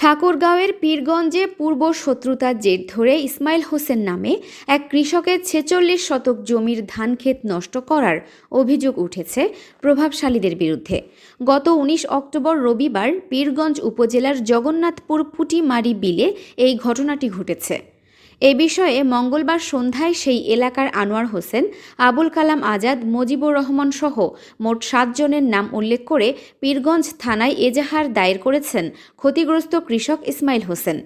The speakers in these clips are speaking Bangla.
ঠাকুরগাঁওয়ের পীরগঞ্জে পূর্ব শত্রুতার জের ধরে ইসমাইল হোসেন নামে এক কৃষকের ছেচল্লিশ শতক জমির ধান ক্ষেত নষ্ট করার অভিযোগ উঠেছে প্রভাবশালীদের বিরুদ্ধে। গত উনিশ অক্টোবর রবিবার পীরগঞ্জ উপজেলার জগন্নাথপুর পুটিমারি বিলে এই ঘটনাটি ঘটেছে। এ বিষয়ে মঙ্গলবার সন্ধ্যায় সেই এলাকার আনোয়ার হোসেন, আবুল কালাম আজাদ, মজিবুর রহমান সহ মোট সাতজনের নাম উল্লেখ করে পীরগঞ্জ থানায় এজাহার দায়ের করেছেন ক্ষতিগ্রস্ত কৃষক ইসমাইল হোসেন।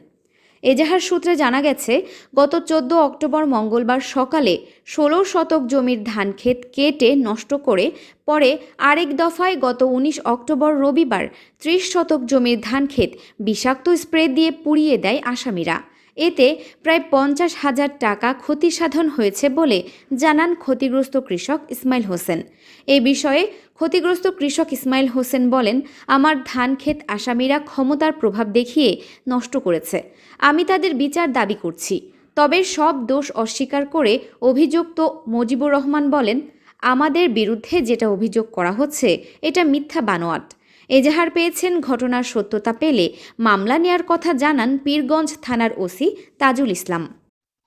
এজাহার সূত্রে জানা গেছে, গত চোদ্দ অক্টোবর মঙ্গলবার সকালে ষোলো শতক জমির ধান ক্ষেত কেটে নষ্ট করে পরে আরেক দফায় গত উনিশ অক্টোবর রবিবার ত্রিশ শতক জমির ধান ক্ষেত বিষাক্ত স্প্রে দিয়ে পুড়িয়ে দেয় আসামিরা। এতে প্রায় পঞ্চাশ হাজার টাকা ক্ষতি সাধন হয়েছে বলে জানান ক্ষতিগ্রস্ত কৃষক ইসমাইল হোসেন। এ বিষয়ে ক্ষতিগ্রস্ত কৃষক ইসমাইল হোসেন বলেন, আমার ধান ক্ষেত আসামিরা ক্ষমতার প্রভাব দেখিয়ে নষ্ট করেছে। আমি তাদের বিচার দাবি করছি। তবে সব দোষ অস্বীকার করে অভিযুক্ত মুজিবুর রহমান বলেন, আমাদের বিরুদ্ধে যেটা অভিযোগ করা হচ্ছে, এটা মিথ্যা বানোয়াট। এজাহার পেয়েছেন ঘটনার সত্যতা পেলে। মামলা নেয়ার কথা জানান পীরগঞ্জ থানার ওসি তাজুল ইসলাম।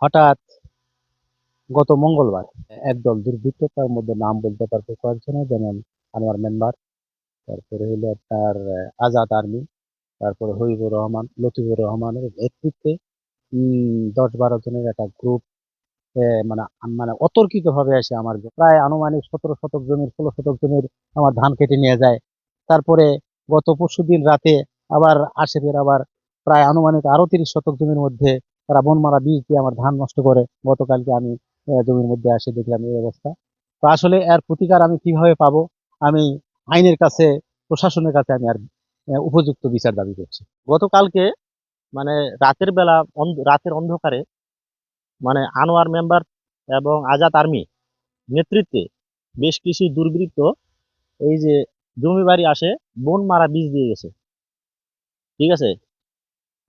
হঠাৎ গত মঙ্গলবার একদল দুর্বৃত্ত তার মধ্যে নাম বলতে পারবে কয়েকজনের যেমন আনোয়ার মেম্বার তারপরে হইল আহ, আজাদ আর্মি তারপরে হবিবুর রহমান লতিফুর রহমানের নেতৃত্বে দশ বারো জনের একটা গ্রুপ মানে মানে অতর্কিত ভাবে এসে আমার প্রায় আনুমানিক সতেরো শতক জমির ষোলো শতক জমির আমার ধান কেটে নিয়ে যায়। তারপরে গত পরশু দিন রাতে আবার আসে ফের আবার প্রায় আনুমানিক আরও তিরিশ শতক জমির মধ্যে তারা বন মারা বীজ দিয়ে আমার ধান নষ্ট করে গতকালকে আমি জমির মধ্যে আসে দেখলাম এই অবস্থা। তো আসলে এর প্রতিকার আমি কীভাবে পাবো? আমি আইনের কাছে, প্রশাসনের কাছে আমি আর উপযুক্ত বিচার দাবি করছি। গতকালকে মানে রাতের বেলা রাতের অন্ধকারে মানে আনোয়ার মেম্বার এবং আজাদ আর্মি নেতৃত্বে বেশ কিছু দুর্বৃত্ত, এই যে জমি বাড়ি আসে, বন মারা বীজ দিয়ে গেছে। ঠিক আছে?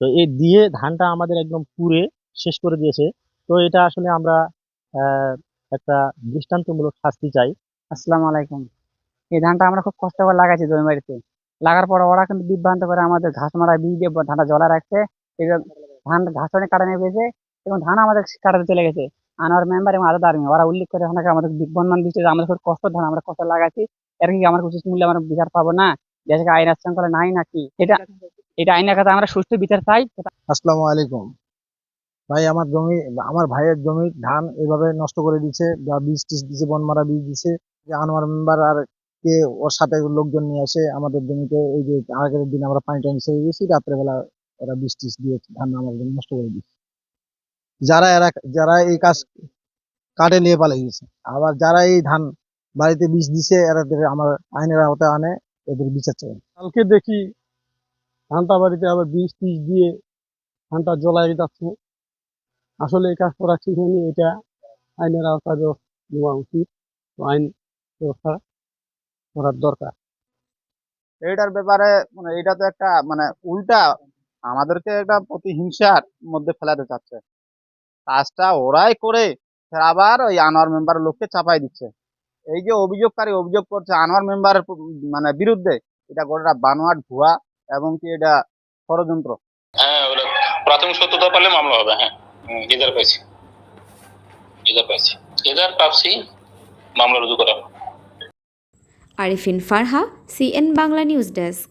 তো এই দিয়ে ধানটা আমাদের একদম পুড়ে শেষ করে দিয়েছে। তো এটা আসলে আমরা একটা দৃষ্টান্তমূলক শাস্তি চাই। আসসালামু আলাইকুম। এই ধানটা আমরা খুব কষ্ট করে লাগাইছি জমি বাড়িতে। লাগার পর ওরা কিন্তু বিভ্রান্ত করে আমাদের ঘাস মারা বীজ দিয়ে ধানটা জলা রাখছে। এবং ধান ঘাস অনেক কাটা নিয়ে গেছে এবং ধান আমাদের কাটাতে চলে গেছে। আনোয়ার মেম্বার এবং আজাদ আর্মি ওরা উল্লেখ করে ওখানে আমাদের দিগ্বন্ধন দিচ্ছে আমাদের খুব কষ্ট ধান আমরা কষ্ট লাগাচ্ছি এর কি আমার উচিত মূল্যে আমরা বিচার পাবো না? দেশকে আইন শৃঙ্খলা নাই নাকি? এটা এটা আইনের কাছে আমরা সুষ্ঠু বিচার চাই। আসসালামু আলাইকুম। ভাই, আমার জমি, আমার ভাইয়ের জমি ধান এভাবে নষ্ট করে দিচ্ছে বা বীজ টিজ দিছে, বন মারা বীজ দিছে। যে আনোয়ার মেম্বার আর কে ওর সাথে লোকজন নিয়ে আসে, আমাদের জমিতে এই যে আগের দিন আমরা পানি টানি ছেড়ে দিয়েছি, রাত্রেবেলা ওরা বীজ টিজ দিয়ে ধান আমার জমি নষ্ট করে দিচ্ছে যারা এরা, যারা এই কাজ কাটে নিয়ে পালিয়ে গেছে, আবার যারা এই ধান বাড়িতে বিষ দিছে এরা আমার আইনের আওতায় আনে এদের বিচার চাই। কালকে দেখি ধানটা বাড়িতে আবার বিষ টিজ দিয়ে ধানটা জ্বলাই যাচ্ছে আসলে এই কাজ করা ঠিক হয়নি এটা আইনের আওতায় নেওয়া উচিত। আইন ব্যবস্থা করার দরকার। এইটার ব্যাপারে মানে এটা তো একটা মানে উল্টা আমাদেরকে একটা প্রতিহিংসার মধ্যে ফেলাতে চাচ্ছে। কাজটা ওরাই করে ফের আবার ওই আনোয়ার মেম্বারের লোককে চাপাই দিচ্ছে। এই যে অভিযোগকারী অভিযোগ করছে আনোয়ার মেম্বারের মানে বিরুদ্ধে এটা গোটা বানোয়ার ভুয়া এবং কি এটা ষড়যন্ত্র? হ্যাঁ প্রাথমিক সত্যতা পালে মামলা হবে হ্যাঁ। হুম, পাইছি। এজার পাইছি। এজার পাচ্ছি মামলা রুজু করা। Arifin Farha CN Bangla news desk.